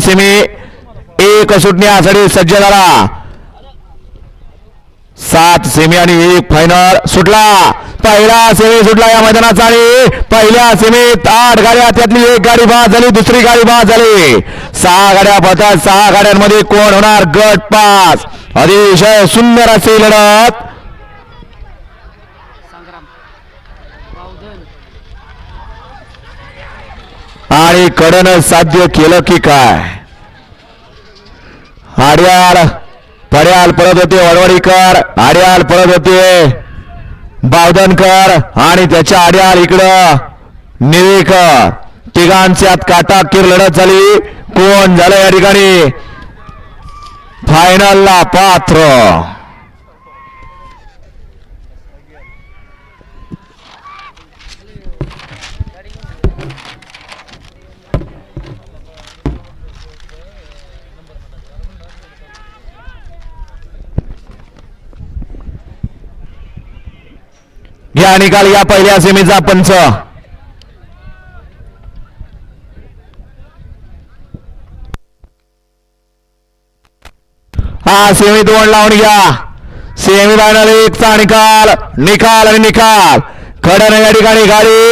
Semi एक सुटण्यासाठी सज्ज झाला सात सेमी आणि एक फायनल सुटला. पहिला सेमी सुटला या मैदानाचा आणि पहिल्या सेमीत आठ गाड्या त्यातली एक गाडी बाद झाली दुसरी गाडी बाद झाली. सहा गाड्या पळतात सहा गाड्यांमध्ये कोण होणार गट पास अतिशय सुंदर अशी लढत. आणि कडनं साध्य केलं की काय? आड्याल पड्याल पडत होते वडवडीकर आड्याल पडत होते बावधनकर आणि त्याच्या आड्याल इकडं निवेकर तिघांच्यात काटाकीर लढत झाली. कोण झालं या ठिकाणी? फायनलला पात्र. घ्या निकाल या पहिल्या सेमीचा पंच. हा सेमी दोन लावून घ्या. सेमी फायनल एकचा निकाल निकाल आणि निकाल. खडन या ठिकाणी गाडी.